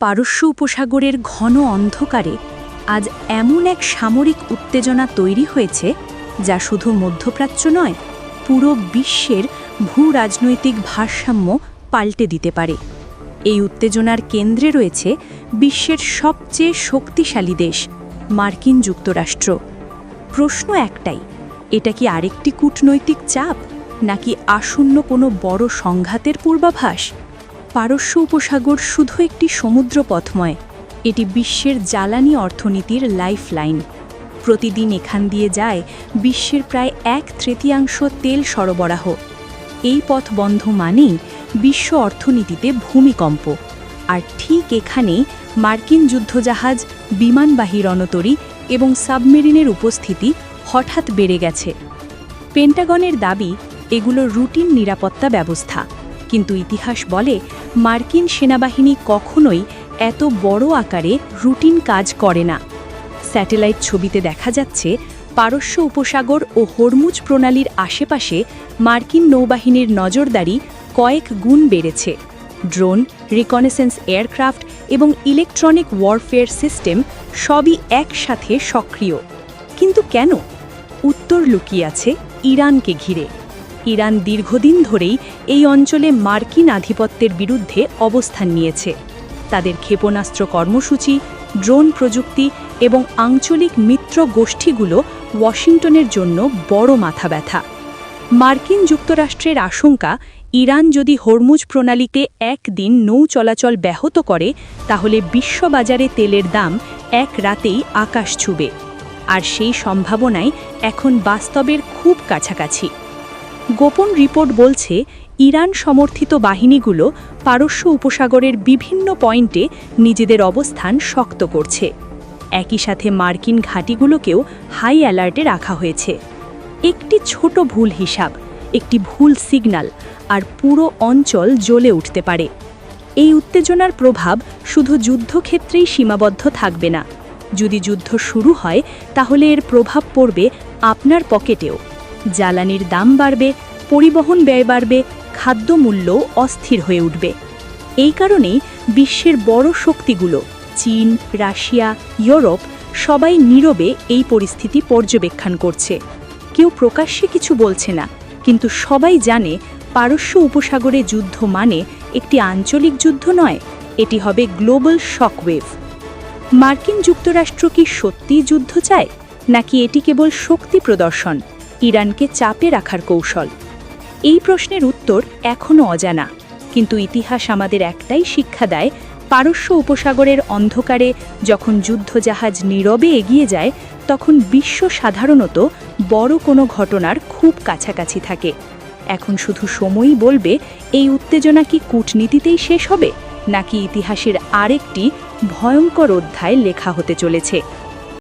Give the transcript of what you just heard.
পারস্য উপসাগরের ঘন অন্ধকারে আজ এমন এক সামরিক উত্তেজনা তৈরি হয়েছে, যা শুধু মধ্যপ্রাচ্য নয়, পুরো বিশ্বের ভূ রাজনৈতিক ভারসাম্য পাল্টে দিতে পারে। এই উত্তেজনার কেন্দ্রে রয়েছে বিশ্বের সবচেয়ে শক্তিশালী দেশ, মার্কিন যুক্তরাষ্ট্র। প্রশ্ন একটাই, এটা কি আরেকটি কূটনৈতিক চাপ, নাকি আসন্ন কোনো বড় সংঘাতের পূর্বাভাস? পারস্য উপসাগর শুধু একটি সমুদ্র পথময় এটি বিশ্বের জ্বালানি অর্থনীতির লাইফলাইন। প্রতিদিন এখান দিয়ে যায় বিশ্বের প্রায় এক তৃতীয়াংশ তেল সরবরাহ। এই পথ বন্ধ মানেই বিশ্ব অর্থনীতিতে ভূমিকম্প। আর ঠিক এখানেই মার্কিন যুদ্ধজাহাজ, বিমানবাহী রণতরী এবং সাবমেরিনের উপস্থিতি হঠাৎ বেড়ে গেছে। পেন্টাগনের দাবি, এগুলো রুটিন নিরাপত্তা ব্যবস্থা। কিন্তু ইতিহাস বলে মার্কিন সেনাবাহিনী কখনোই এত বড় আকারে রুটিন কাজ করে না। স্যাটেলাইট ছবিতে দেখা যাচ্ছে পারস্য উপসাগর ও হরমুজ প্রণালীর আশেপাশে মার্কিন নৌবাহিনীর নজরদারি কয়েক গুণ বেড়েছে। ড্রোন, রিকনেসেন্স এয়ারক্রাফট এবং ইলেকট্রনিক ওয়ারফেয়ার সিস্টেম সবই একসাথে সক্রিয়। কিন্তু কেন? উত্তর লুকিয়ে আছে ইরানকে ঘিরে। ইরান দীর্ঘদিন ধরেই এই অঞ্চলে মার্কিন আধিপত্যের বিরুদ্ধে অবস্থান নিয়েছে। তাদের ক্ষেপণাস্ত্র কর্মসূচি, ড্রোন প্রযুক্তি এবং আঞ্চলিক মিত্র গোষ্ঠীগুলো ওয়াশিংটনের জন্য বড় মাথা ব্যথা। মার্কিন যুক্তরাষ্ট্রের আশঙ্কা, ইরান যদি হরমুজ প্রণালীতে একদিন নৌ চলাচল ব্যাহত করে, তাহলে বিশ্ববাজারে তেলের দাম এক রাতেই আকাশ ছুবে। আর সেই সম্ভাবনাই এখন বাস্তবের খুব কাছাকাছি। গোপন রিপোর্ট বলছে, ইরান সমর্থিত বাহিনীগুলো পারস্য উপসাগরের বিভিন্ন পয়েন্টে নিজেদের অবস্থান শক্ত করছে। একই সাথে মার্কিন ঘাঁটিগুলোকেও হাই অ্যালার্টে রাখা হয়েছে। একটি ছোট ভুল হিসাব, একটি ভুল সিগন্যাল আর পুরো অঞ্চল জ্বলে উঠতে পারে। এই উত্তেজনার প্রভাব শুধু যুদ্ধক্ষেত্রেই সীমাবদ্ধ থাকবে না। যদি যুদ্ধ শুরু হয়, তাহলে এর প্রভাব পড়বে আপনার পকেটেও। জ্বালানির দাম বাড়বে, পরিবহন ব্যয় বাড়বে খাদ্যমূল্যও অস্থির হয়ে উঠবে। এই কারণেই বিশ্বের বড় শক্তিগুলো, চীন, রাশিয়া, ইউরোপ, সবাই নীরবে এই পরিস্থিতি পর্যবেক্ষণ করছে। কেউ প্রকাশ্যে কিছু বলছে না, কিন্তু সবাই জানে পারস্য উপসাগরে যুদ্ধ মানে একটি আঞ্চলিক যুদ্ধ নয়, এটি হবে গ্লোবাল শকওয়েভ। মার্কিন যুক্তরাষ্ট্র কি সত্যিই যুদ্ধ চায়, নাকি এটি কেবল শক্তি প্রদর্শন? ইরানকে চাপে রাখার কৌশল। এই প্রশ্নের উত্তর এখনও অজানা। কিন্তু ইতিহাস আমাদের একটাই শিক্ষা দেয়, পারস্য উপসাগরের অন্ধকারে যখন যুদ্ধজাহাজ নীরবে এগিয়ে যায়, তখন বিশ্ব সাধারণত বড় কোনো ঘটনার খুব কাছাকাছি থাকে। এখন শুধু সময়ই বলবে, এই উত্তেজনা কি কূটনীতিতেই শেষ হবে, নাকি ইতিহাসের আরেকটি ভয়ঙ্কর অধ্যায় লেখা হতে চলেছে।